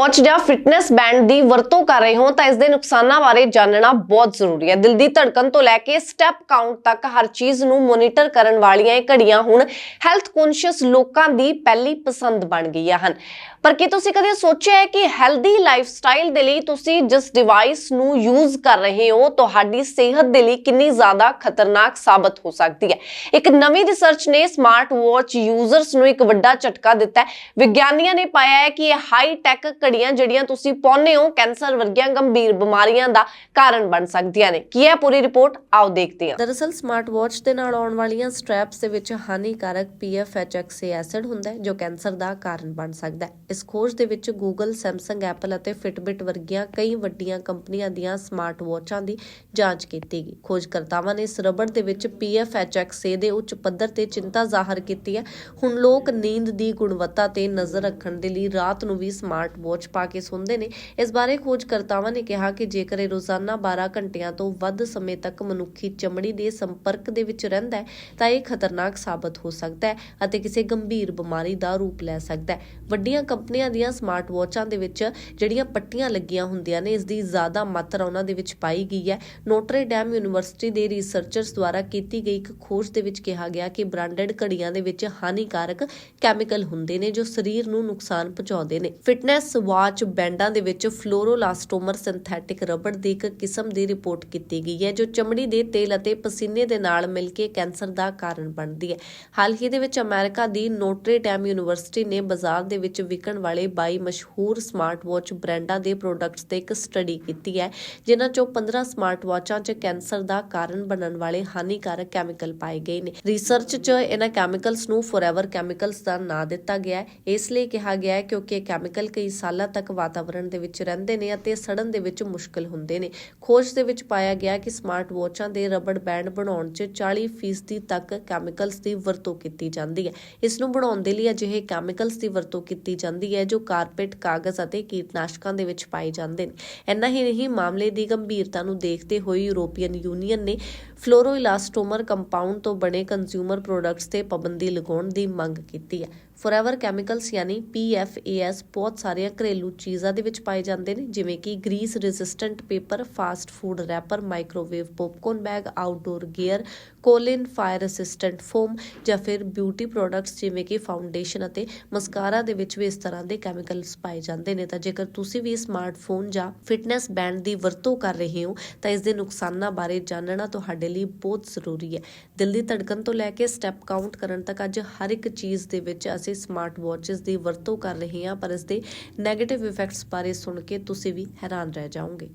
Watch ਜਾਂ fitness band ਦੀ ਵਰਤੋਂ ਕਰ ਰਹੇ ਹੋ ਤਾਂ ਇਸ ਦੇ ਨੁਕਸਾਨਾਂ ਬਾਰੇ ਜਾਣਨਾ ਬਹੁਤ ਜ਼ਰੂਰੀ ਹੈ। ਦਿਲ ਦੀ ਧੜਕਨ ਤੋਂ ਲੈ ਕੇ ਸਟੈਪ ਕਾਊਂਟ ਤੱਕ ਹਰ ਚੀਜ਼ ਨੂੰ ਮੋਨੀਟਰ ਕਰਨ ਵਾਲੀਆਂ ਇਹ ਘੜੀਆਂ ਹੁਣ ਹੈਲਥ ਕੌਨਸ਼ੀਅਸ ਲੋਕਾਂ ਦੀ ਪਹਿਲੀ ਪਸੰਦ ਬਣ ਗਈਆਂ ਹਨ। ਪਰ ਕੀ ਤੁਸੀਂ ਕਦੇ ਸੋਚਿਆ ਹੈ ਕਿ ਹੈਲਦੀ ਲਾਈਫਸਟਾਈਲ ਦੇ ਲਈ ਤੁਸੀਂ ਜਿਸ ਡਿਵਾਈਸ ਨੂੰ ਯੂਜ਼ ਕਰ ਰਹੇ ਹੋ, ਤੁਹਾਡੀ ਸਿਹਤ ਦੇ ਲਈ ਕਿੰਨੀ ਜ਼ਿਆਦਾ ਖਤਰਨਾਕ ਸਾਬਤ ਹੋ ਸਕਦੀ ਹੈ? ਇੱਕ ਨਵੀਂ ਰਿਸਰਚ ਨੇ ਸਮਾਰਟ ਵਾਚ ਯੂਜ਼ਰਸ ਨੂੰ ਇੱਕ ਵੱਡਾ ਝਟਕਾ ਦਿੱਤਾ ਹੈ। ਵਿਗਿਆਨੀਆਂ ਨੇ ਪਾਇਆ ਹੈ ਕਿ ਇਹ ਹਾਈ ਟੈਕ ਘੜੀਆਂ ਜਿਹੜੀਆਂ ਤੁਸੀਂ ਪਾਉਂਦੇ ਹੋ ਕੈਂਸਰ ਵਰਗੀਆਂ ਗੰਭੀਰ ਬਿਮਾਰੀਆਂ ਦਾ ਕਾਰਨ ਬਣ ਸਕਦੀਆਂ ਨੇ। ਕੀ ਹੈ ਪੂਰੀ ਰਿਪੋਰਟ? ਆਓ ਦੇਖਦੇ ਹਾਂ। ਦਰਅਸਲ ਸਮਾਰਟ ਵਾਚ ਦੇ ਨਾਲ ਆਉਣ ਵਾਲੀਆਂ ਸਟ੍ਰੈਪਸ ਦੇ ਵਿੱਚ ਹਾਨੀਕਾਰਕ PFHXA ਐਸਿਡ ਹੁੰਦਾ ਹੈ ਜੋ ਕੈਂਸਰ ਦਾ ਕਾਰਨ ਬਣ ਸਕਦਾ ਹੈ। ਇਸ ਖੋਜ ਦੇ ਵਿੱਚ Google, Samsung, Apple ਅਤੇ Fitbit ਵਰਗੀਆਂ ਕਈ ਵੱਡੀਆਂ ਕੰਪਨੀਆਂ ਦੀਆਂ ਸਮਾਰਟ ਵਾਚਾਂ ਦੀ ਜਾਂਚ ਕੀਤੀ ਗਈ। ਖੋਜਕਰਤਾਵਾਂ ਨੇ ਇਸ ਰਬੜ ਦੇ ਵਿੱਚ PFHXA ਦੇ ਉੱਚ ਪੱਧਰ ਤੇ ਚਿੰਤਾ ਜ਼ਾਹਰ ਕੀਤੀ ਹੈ। ਹੁਣ ਲੋਕ ਨੀਂਦ ਦੀ ਗੁਣਵੱਤਾ ਤੇ ਨਜ਼ਰ ਰੱਖਣ ਦੇ ਲਈ ਰਾਤ ਨੂੰ ਵੀ ਸਮਾਰਟ ਵਾਚ ਪਾ ਕੇ ਸੌਂਦੇ ਨੇ। ਇਸ ਬਾਰੇ ਖੋਜਕਰਤਾਵਾਂ ਨੇ ਕਿਹਾ ਕਿ ਜੇਕਰ ਇਹ ਰੋਜ਼ਾਨਾ 12 ਘੰਟਿਆਂ ਤੋਂ ਵੱਧ ਸਮੇਂ ਤੱਕ ਮਨੁੱਖੀ ਚਮੜੀ ਦੇ ਸੰਪਰਕ ਦੇ ਵਿੱਚ ਰਹਿੰਦਾ ਹੈ, ਤਾਂ ਇਹ ਖਤਰਨਾਕ ਸਾਬਤ ਹੋ ਸਕਦਾ ਹੈ ਅਤੇ ਕਿਸੇ ਗੰਭੀਰ ਬਿਮਾਰੀ ਦਾ ਰੂਪ ਲੈ ਸਕਦਾ ਹੈ। ਵੱਡੀਆਂ ਕੰਪਨੀਆਂ ਦੀਆਂ ਸਮਾਰਟ ਵਾਚਾਂ ਦੇ ਵਿੱਚ ਜਿਹੜੀਆਂ ਪੱਟੀਆਂ ਲੱਗੀਆਂ ਹੁੰਦੀਆਂ ਨੇ, ਇਸ ਦੀ ਜ਼ਿਆਦਾ ਮਾਤਰਾ ਉਹਨਾਂ ਦੇ ਵਿੱਚ ਪਾਈ ਗਈ ਹੈ। ਨੋਟਰੇ ਡੈਮ ਯੂਨੀਵਰਸਿਟੀ ਦੇ ਰਿਸਰਚਰਸ ਦੁਆਰਾ ਕੀਤੀ ਗਈ ਇੱਕ ਖੋਜ ਦੇ ਵਿੱਚ ਕਿਹਾ ਗਿਆ ਕਿ ਬ੍ਰਾਂਡਡ ਘੜੀਆਂ ਦੇ ਵਿੱਚ ਹਾਨੀਕਾਰਕ ਕੈਮੀਕਲ ਹੁੰਦੇ ਨੇ, ਜੋ ਸਰੀਰ ਨੂੰ ਨੁਕਸਾਨ ਪਹੁੰਚਾਉਂਦੇ ਨੇ। ਫਿਟਨੈਸ ਵਾਚ ਬੈਂਡਾਂ ਦੇ ਵਿੱਚ ਫਲੋਰੋਲਾਸਟੋਮਰ ਸਿੰਥੈਟਿਕ ਰਬੜ ਦੀ ਇੱਕ ਕਿਸਮ ਦੀ ਰਿਪੋਰਟ ਕੀਤੀ ਗਈ ਹੈ, ਜੋ ਚਮੜੀ ਦੇ ਤੇਲ ਅਤੇ ਪਸੀਨੇ ਦੇ ਨਾਲ ਮਿਲ ਕੇ ਕੈਂਸਰ ਦਾ ਕਾਰਨ ਬਣਦੀ ਹੈ। ਹਾਲ ਹੀ ਦੇ ਵਿੱਚ ਅਮਰੀਕਾ ਦੀ ਨੋਟਰੇ ਡੈਮ ਯੂਨੀਵਰਸਿਟੀ ਨੇ ਬਾਜ਼ਾਰ ਦੇ ਵਿੱਚ ਵਿਕਣ ਵਾਲੇ 22 ਮਸ਼ਹੂਰ ਸਮਾਰਟ ਵਾਚ ਬ੍ਰਾਂਡਾਂ ਦੇ ਪ੍ਰੋਡਕਟਸ ਤੇ ਇੱਕ ਸਟੱਡੀ ਕੀਤੀ ਹੈ, ਜਿਨ੍ਹਾਂ ਚੋਂ 15 ਸਮਾਰਟ ਵਾਚਾਂ 'ਚ ਕੈਂਸਰ ਦਾ ਕਾਰਨ ਬਣਨ ਵਾਲੇ ਹਾਨੀਕਾਰਕ ਕੈਮੀਕਲ ਪਾਏ ਗਏ ਨੇ। ਰਿਸਰਚ 'ਚ ਇਹਨਾਂ ਕੈਮੀਕਲਸ ਨੂੰ ਫੋਰਐਵਰ ਕੈਮੀਕਲਸ ਦਾ ਨਾਂ ਦਿੱਤਾ ਗਿਆ ਹੈ। ਇਸ ਲਈ ਕਿਹਾ ਗਿਆ ਹੈ ਕਿਉਂਕਿ ਇਹ ਕੈਮੀਕਲ ਕਈ ਸਾਲਾਂ ਤੱਕ ਵਾਤਾਵਰਣ ਦੇ ਵਿੱਚ ਰਹਿੰਦੇ ਨੇ ਅਤੇ ਸੜਨ ਦੇ ਵਿੱਚ ਮੁਸ਼ਕਲ ਹੁੰਦੇ ਨੇ। ਖੋਜ ਦੇ ਵਿੱਚ ਪਾਇਆ ਗਿਆ ਕਿ ਸਮਾਰਟ ਵਾਚਾਂ ਦੇ ਰਬੜ ਬੈਂਡ ਬਣਾਉਣ 'ਚ 40% ਤੱਕ ਕੈਮੀਕਲਸ ਦੀ ਵਰਤੋਂ ਕੀਤੀ ਜਾਂਦੀ ਹੈ। ਇਸ ਨੂੰ ਬਣਾਉਣ ਦੇ ਲਈ ਅਜਿਹੇ ਕੈਮੀਕਲਸ ਦੀ ਵਰਤੋਂ ਕੀਤੀ ਜਾਂਦੀ ਹੈ ਜੋ ਕਾਰਪੇਟ, ਕਾਗਜ਼ ਅਤੇ ਕੀਟਨਾਸ਼ਕਾਂ ਦੇ ਵਿੱਚ ਪਾਏ ਜਾਂਦੇ ਨੇ। ਇੰਨਾ ਹੀ ਨਹੀਂ, ਮਾਮਲੇ ਦੀ ਗੰਭੀਰਤਾ ਨੂੰ ਦੇਖਦੇ ਹੋਏ ਯੂਰੋਪੀਅਨ ਯੂਨੀਅਨ ਨੇ ਫਲੋਰੋਇਲਾਸਟੋਮਰ ਕੰਪਾਊਂਡ ਤੋਂ ਬਣੇ ਕੰਜ਼ਿਊਮਰ ਪ੍ਰੋਡਕਟਸ ਤੇ ਪਾਬੰਦੀ ਲਗਾਉਣ ਦੀ ਮੰਗ ਕੀਤੀ ਹੈ। ਫੋਰਐਵਰ ਕੈਮੀਕਲਸ ਯਾਨੀ PFAS ਬਹੁਤ ਸਾਰੀਆਂ ਘਰੇਲੂ ਚੀਜ਼ਾਂ ਦੇ ਵਿੱਚ ਪਾਏ ਜਾਂਦੇ ਨੇ, ਜਿਵੇਂ ਕਿ grease resistant paper, fast food wrapper, microwave popcorn bag, outdoor gear, Colin fire resistant foam ਜਾਂ ਫਿਰ ਬਿਊਟੀ ਪ੍ਰੋਡਕਟਸ, ਜਿਵੇਂ ਕਿ ਫਾਊਂਡੇਸ਼ਨ ਅਤੇ ਮਸਕਾਰਾ ਦੇ ਵਿੱਚ ਵੀ ਇਸ ਤਰ੍ਹਾਂ ਦੇ ਕੈਮੀਕਲਸ ਪਾਏ ਜਾਂਦੇ ਨੇ। ਤਾਂ ਜੇਕਰ ਤੁਸੀਂ ਵੀ ਸਮਾਰਟਫੋਨ ਜਾਂ ਫਿਟਨੈਸ ਬੈਂਡ ਦੀ ਵਰਤੋਂ ਕਰ ਰਹੇ ਹੋ, ਤਾਂ ਇਸ ਦੇ ਨੁਕਸਾਨਾਂ ਬਾਰੇ ਜਾਣਨਾ ਤੁਹਾਡੇ ਲਈ ਬਹੁਤ ਜ਼ਰੂਰੀ ਹੈ। ਦਿਲ ਦੀ ਧੜਕਣ ਤੋਂ ਲੈ ਕੇ ਸਟੈਪ ਕਾਊਂਟ ਕਰਨ ਤੱਕ ਅੱਜ ਹਰ ਇੱਕ ਚੀਜ਼ ਦੇ ਵਿੱਚ ਅਸੀਂ ਸਮਾਰਟ ਵਾਚਸ ਦੀ ਵਰਤੋਂ ਕਰ ਰਹੇ ਹਾਂ, ਪਰ ਇਸ ਦੇ 네ਗੇਟਿਵ ਇਫੈਕਟਸ ਬਾਰੇ ਸੁਣ ਕੇ ਤੁਸੀਂ ਵੀ ਹੈਰਾਨ ਰਹਿ ਜਾਓਗੇ।